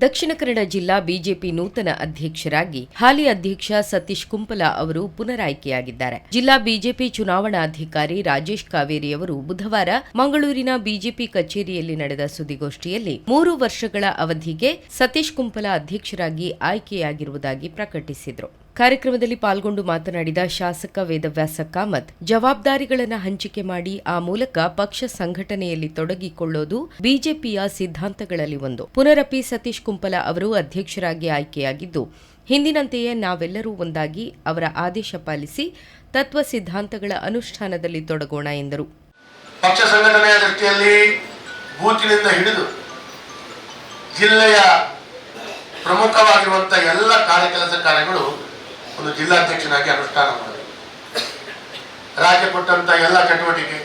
ದಕ್ಷಿಣ ಕನ್ನಡ ಜಿಲ್ಲಾ ಬಿಜೆಪಿ ನೂತನ ಅಧ್ಯಕ್ಷರಾಗಿ ಹಾಲಿ ಅಧ್ಯಕ್ಷ ಸತೀಶ್ ಕುಂಪಲ ಅವರು ಪುನರಾಯ್ಕೆಯಾಗಿದ್ದಾರೆ. ಜಿಲ್ಲಾ ಬಿಜೆಪಿ ಚುನಾವಣಾಧಿಕಾರಿ ರಾಜೇಶ್ ಕಾವೇರಿ ಅವರು ಬುಧವಾರ ಮಂಗಳೂರಿನ ಬಿಜೆಪಿ ಕಚೇರಿಯಲ್ಲಿ ನಡೆದ ಸುದ್ದಿಗೋಷ್ಠಿಯಲ್ಲಿ ಮೂರು ವರ್ಷಗಳ ಅವಧಿಗೆ ಸತೀಶ್ ಕುಂಪಲ ಅಧ್ಯಕ್ಷರಾಗಿ ಆಯ್ಕೆಯಾಗಿರುವುದಾಗಿ ಪ್ರಕಟಿಸಿದರು. ಕಾರ್ಯಕ್ರಮದಲ್ಲಿ ಪಾಲ್ಗೊಂಡು ಮಾತನಾಡಿದ ಶಾಸಕ ವೇದವ್ಯಾಸ ಕಾಮತ್, ಜವಾಬ್ದಾರಿಗಳನ್ನು ಹಂಚಿಕೆ ಮಾಡಿ ಆ ಮೂಲಕ ಪಕ್ಷ ಸಂಘಟನೆಯಲ್ಲಿ ತೊಡಗಿಕೊಳ್ಳೋದು ಬಿಜೆಪಿಯ ಸಿದ್ಧಾಂತಗಳಲ್ಲಿ ಒಂದು. ಪುನರಪಿ ಸತೀಶ್ ಕುಂಪಲ ಅವರು ಅಧ್ಯಕ್ಷರಾಗಿ ಆಯ್ಕೆಯಾಗಿದ್ದು, ಹಿಂದಿನಂತೆಯೇ ನಾವೆಲ್ಲರೂ ಒಂದಾಗಿ ಅವರ ಆದೇಶ ಪಾಲಿಸಿ ತತ್ವ ಸಿದ್ಧಾಂತಗಳ ಅನುಷ್ಠಾನದಲ್ಲಿ ತೊಡಗೋಣ ಎಂದರು. ಪಕ್ಷ ಸಂಘಟನೆಯ ದೃಷ್ಟಿಯಲ್ಲಿ ಬೂತಿನಿಂದ ಹಿಡಿದು ಜಿಲ್ಲೆಯ ಪ್ರಮುಖವಾಗಿರುವಂತಹ ಎಲ್ಲ ಕಾರ್ಯಕೆಲಸ ಕಾರ್ಯಗಳು ಒಂದು ಜಿಲ್ಲಾಧ್ಯಕ್ಷನಾಗಿ ಅನುಷ್ಠಾನ ಮಾಡಿದೆ ರಾಜ್ಯ ಕೊಟ್ಟಂತ ಎಲ್ಲ ಚಟುವಟಿಕೆ,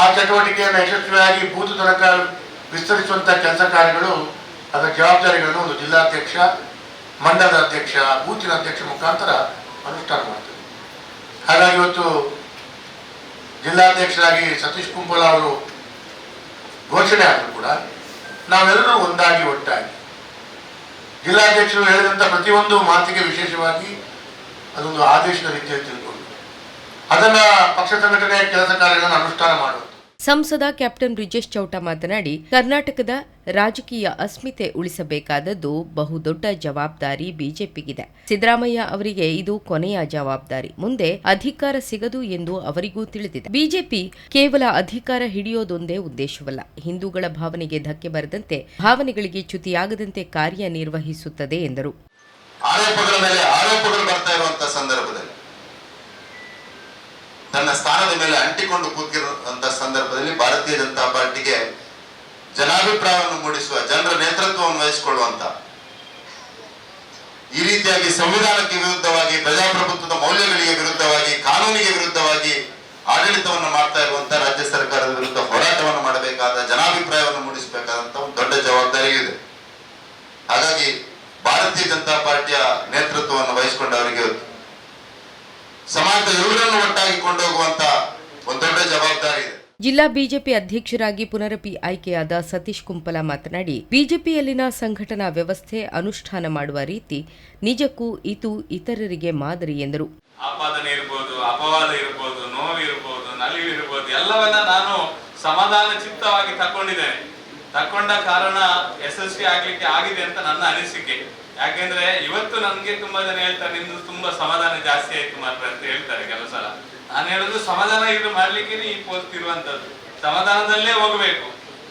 ಆ ಚಟುವಟಿಕೆಯನ್ನು ಯಶಸ್ವಿಯಾಗಿ ಬೂತು ತನಕ ವಿಸ್ತರಿಸುವಂತಹ ಕೆಲಸ ಕಾರ್ಯಗಳು, ಅದರ ಜವಾಬ್ದಾರಿಗಳನ್ನು ಒಂದು ಜಿಲ್ಲಾಧ್ಯಕ್ಷ ಮಂಡಲದ ಅಧ್ಯಕ್ಷ, ಬೂತಿನ ಅಧ್ಯಕ್ಷ ಮುಖಾಂತರ ಅನುಷ್ಠಾನ ಮಾಡ್ತಾರೆ. ಹಾಗಾಗಿ ಇವತ್ತು ಜಿಲ್ಲಾಧ್ಯಕ್ಷರಾಗಿ ಸತೀಶ್ ಕುಂಬಲ ಅವರು ಘೋಷಣೆ ಆದರೂ ಕೂಡ ನಾವೆಲ್ಲರೂ ಒಂದಾಗಿ ಒಟ್ಟಾಗಿ ಜಿಲ್ಲಾಧ್ಯಕ್ಷರು ಹೇಳಿದಂಥ ಪ್ರತಿಯೊಂದು ಮಾತಿಗೆ ವಿಶೇಷವಾಗಿ ಅದೊಂದು ಆದೇಶದ ರೀತಿಯಲ್ಲಿ ತಿಳ್ಕೊಂಡು ಅದನ್ನ ಪಕ್ಷ ಸಂಘಟನೆಯ ಕೆಲಸ ಕಾರ್ಯಗಳನ್ನು ಅನುಷ್ಠಾನ ಮಾಡುವುದು. ಸಂಸದ ಕ್ಯಾಪ್ಟನ್ ಬ್ರಿಜೇಶ್ ಚೌಟ ಮಾತನಾಡಿ, ಕರ್ನಾಟಕದ ರಾಜಕೀಯ ಅಸ್ಮಿತೆ ಉಳಿಸಬೇಕಾದದ್ದು ಬಹುದೊಡ್ಡ ಜವಾಬ್ದಾರಿ ಬಿಜೆಪಿಗಿದೆ. ಸಿದ್ದರಾಮಯ್ಯ ಅವರಿಗೆ ಇದು ಕೊನೆಯ ಜವಾಬ್ದಾರಿ. ಮುಂದೆ ಅಧಿಕಾರ ಸಿಗದು ಎಂದು ಅವರಿಗೂ ತಿಳಿದಿದೆ. ಬಿಜೆಪಿ ಕೇವಲ ಅಧಿಕಾರ ಹಿಡಿಯೋದೊಂದೇ ಉದ್ದೇಶವಲ್ಲ. ಹಿಂದೂಗಳ ಭಾವನೆಗೆ ಧಕ್ಕೆ ಬರದಂತೆ, ಭಾವನೆಗಳಿಗೆ ಚ್ಯುತಿಯಾಗದಂತೆ ಕಾರ್ಯನಿರ್ವಹಿಸುತ್ತದೆ ಎಂದರು. ಆರೋಪಗಳ ಮೇಲೆ ಆರೋಪಗಳು ಬರ್ತಾ ಇರುವಂತಹ ಸಂದರ್ಭದಲ್ಲಿ ತನ್ನ ಸ್ಥಾನದ ಮೇಲೆ ಅಂಟಿಕೊಂಡು ಕೂತಿರುವಂತಹ ಸಂದರ್ಭದಲ್ಲಿ ಭಾರತೀಯ ಜನತಾ ಪಾರ್ಟಿಗೆ ಜನಾಭಿಪ್ರಾಯವನ್ನು ಮೂಡಿಸುವ ಜನರ ನೇತೃತ್ವವನ್ನು ವಹಿಸಿಕೊಳ್ಳುವಂತ ಈ ರೀತಿಯಾಗಿ ಸಂವಿಧಾನಕ್ಕೆ ವಿರುದ್ಧವಾಗಿ, ಪ್ರಜಾಪ್ರಭುತ್ವದ ಮೌಲ್ಯಗಳಿಗೆ ವಿರುದ್ಧವಾಗಿ, ಕಾನೂನಿಗೆ ವಿರುದ್ಧವಾಗಿ ಆಡಳಿತವನ್ನು ಮಾಡ್ತಾ ಇರುವಂತಹ ರಾಜ್ಯ ಸರ್ಕಾರದ ವಿರುದ್ಧ ಹೋರಾಟವನ್ನು ಮಾಡಬೇಕಾದ, ಜನಾಭಿಪ್ರಾಯವನ್ನು ಮೂಡಿಸಬೇಕಾದಂತ ಒಂದು ದೊಡ್ಡ ಜವಾಬ್ದಾರಿ ಇದೆ. ಹಾಗಾಗಿ ಭಾರತೀಯ ಜನತಾ ಪಾರ್ಟಿಯ ನೇತೃತ್ವವನ್ನು ಸಮಾಜದ ಎಲ್ಲರನ್ನು ಒಟ್ಟಾಗಿ ಕೊಂಡೋಗುವಂತ ಒಂದು ದೊಡ್ಡ ಜವಾಬ್ದಾರಿ ಇದೆ. ಜಿಲ್ಲಾ ಬಿಜೆಪಿ ಅಧ್ಯಕ್ಷರಾಗಿ ಪುನರಪಿ ಆಯ್ಕೆಯಾದ ಸತೀಶ್ ಕುಂಪಲ ಮಾತನಾಡಿ ಬಿಜೆಪಿಯಲ್ಲಿನ ಸಂಘಟನಾ ವ್ಯವಸ್ಥೆ ಅನುಷ್ಠಾನ ಮಾಡುವ ರೀತಿ ನಿಜಕ್ಕೂ ಇದು ಇತರರಿಗೆ ಮಾದರಿ ಎಂದರು. ಆಪಾದನೆ ಇರ್ಬೋದು ಅಪವಾದ ಇರ್ಬೋದು ನೋವು ಇರ್ಬೋದು ನಲಿವು ಇರ್ಬೋದು ಎಲ್ಲವನ್ನ ನಾನು ಸಮಾಧಾನ ಚಿತ್ತವಾಗಿ ತಕೊಂಡಿದ್ದೇನೆ. ತಕೊಂಡ ಕಾರಣ ಯಶಸ್ವಿ ಆಗ್ಲಿಕ್ಕೆ ಆಗಿದೆ ಅಂತ ನನ್ನ ಅನಿಸಿಕೆ. ಯಾಕೆಂದ್ರೆ ಇವತ್ತು ನನ್ಗೆ ತುಂಬಾ ಜನ ಹೇಳ್ತಾರೆ, ನಿಮ್ದು ತುಂಬಾ ಸಮಾಧಾನ ಜಾಸ್ತಿ ಆಯ್ತು ಮಾತ್ರ ಅಂತ ಹೇಳ್ತಾರೆ ಕೆಲವು ಸಲ. ನಾನು ಹೇಳುದು, ಸಮಾಧಾನ ಇದು ಮಾಡ್ಲಿಕ್ಕೆ ಈ ಪೋಸ್ಟ್ ಇರುವಂತದ್ದು. ಸಮಾಧಾನದಲ್ಲೇ ಹೋಗ್ಬೇಕು.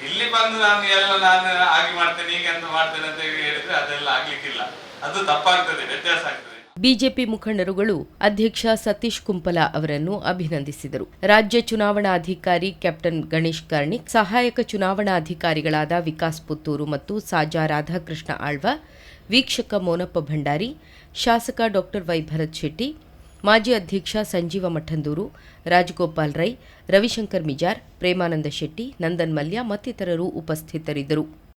ಇಲ್ಲಿ ಬಂದು ನಾನು ಎಲ್ಲ ನಾನು ಆಗಿ ಮಾಡ್ತೇನೆ, ಹೀಗೆ ಅಂತ ಮಾಡ್ತೇನೆ ಅಂತ ಹೇಳಿದ್ರೆ ಅದೆಲ್ಲ ಆಗ್ಲಿಕ್ಕಿಲ್ಲ. ಅದು ತಪ್ಪಾಗ್ತದೆ, ವ್ಯತ್ಯಾಸ ಆಗ್ತದೆ. ಬಿಜೆಪಿ ಮುಖಂಡರುಗಳು ಅಧ್ಯಕ್ಷ ಸತೀಶ್ ಕುಂಪಲ ಅವರನ್ನು ಅಭಿನಂದಿಸಿದರು. ರಾಜ್ಯ ಚುನಾವಣಾಧಿಕಾರಿ ಕ್ಯಾಪ್ಟನ್ ಗಣೇಶ್ ಕಾರ್ಣಿಕ್, ಸಹಾಯಕ ಚುನಾವಣಾಧಿಕಾರಿಗಳಾದ ವಿಕಾಸ್ ಪುತ್ತೂರು ಮತ್ತು ಸಾಜಾ ರಾಧಾಕೃಷ್ಣ ಆಳ್ವ, ವೀಕ್ಷಕ ಮೋನಪ್ಪ ಭಂಡಾರಿ, ಶಾಸಕ ಡಾಕ್ಟರ್ ವೈ ಭರತ್ ಶೆಟ್ಟಿ, ಮಾಜಿ ಅಧ್ಯಕ್ಷ ಸಂಜೀವ ಮಠಂದೂರು, ರಾಜಗೋಪಾಲ್ ರೈ, ರವಿಶಂಕರ್ ಮಿಜಾರ್, ಪ್ರೇಮಾನಂದ ಶೆಟ್ಟಿ, ನಂದನ್ ಮಲ್ಯ ಮತ್ತಿತರರು ಉಪಸ್ಥಿತರಿದ್ದರು.